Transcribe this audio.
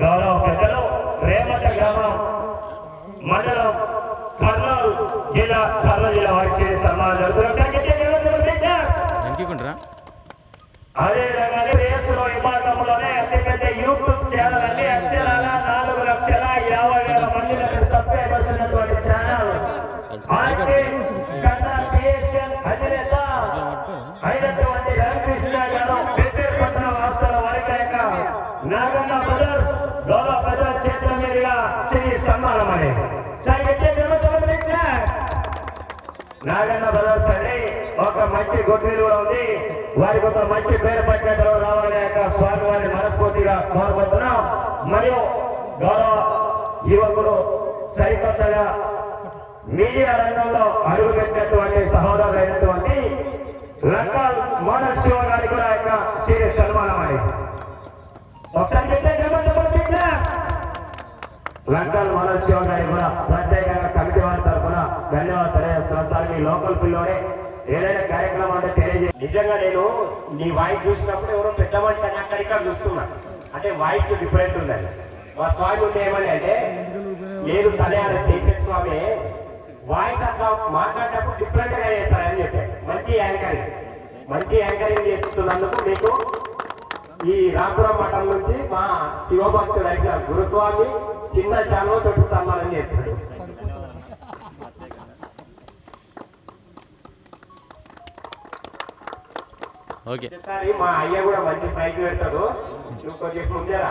గౌరవ పెద్దలు రేమట గ్రామం మండలం కర్నూలు జిల్లా కర్నూలు జిల్లా వారి సన్మానం జరుగుతుంది ఒకసారి గట్టిగా జరుగుతుంది బిడ్డ. వెనక్కుంటారా అదే విధంగా రేసులో విభాగంలోనే అతిపెద్ద యూట్యూబ్ ఛానల్ అండి అక్షరాల నాలుగు లక్షల యాభై వేల మంది సబ్స్క్రైబర్స్ ఉన్నటువంటి ఛానల్. గౌరవ ప్రజల చేతుల మీదుగా శ్రీ సన్మానం అనేది సరే గట్టిగా జరుగుతుంది బిడ్డ. నాగన్న బ్రదర్స్ అని ఒక మంచి గుడ్విల్ కూడా ఉంది. వారికి ఒక మంచి పేరు పట్టినట్లు రావాలనే యొక్క స్వామి వారిని మనస్ఫూర్తిగా కోరుకుంటున్నాం. మరియు గౌరవ యువకుడు సరికొత్తగా మీడియా రంగంలో అడుగుపెట్టినటువంటి అయినటువంటి లంకాల్ మోడల్ శివ గారి కూడా యొక్క సీరియస్ సన్మానం అనేది ఒకసారి గట్టిగా చెప్పండి, చెప్పండి, లంకల్ మనోజ్ శివ గారి కూడా ప్రత్యేకంగా కమిటీ వారి తరఫున ధన్యవాదాలు తెలియజేస్తున్నాను. సార్ మీ లోకల్ పిల్లోనే ఏదైనా కార్యక్రమం అంటే తెలియజే నిజంగా నేను నీ వాయిస్ చూసినప్పుడు ఎవరో పెద్ద మనిషి అని అక్కడ ఇక్కడ చూస్తున్నా. అంటే వాయిస్ డిఫరెంట్ ఉందండి మా స్వామి ఉంటే ఏమని అంటే నేను తలయాల చేసే స్వామి వాయిస్ అంతా మాట్లాడేటప్పుడు డిఫరెంట్గా చేస్తారని చెప్పాను మంచి యాంకరింగ్. మంచి యాంకరింగ్ చేస్తున్నందుకు మీకు ఈ రాపురం మఠం నుంచి మా శివభక్తుడు అయిన గురుస్వామి చిన్న చాలో తోటి సన్మానం చేస్తాడు ఓకే. ఒకసారి మా అయ్య కూడా మంచి ప్రైజ్ పెడతాడు. నువ్వు కొంచెం ముందేరా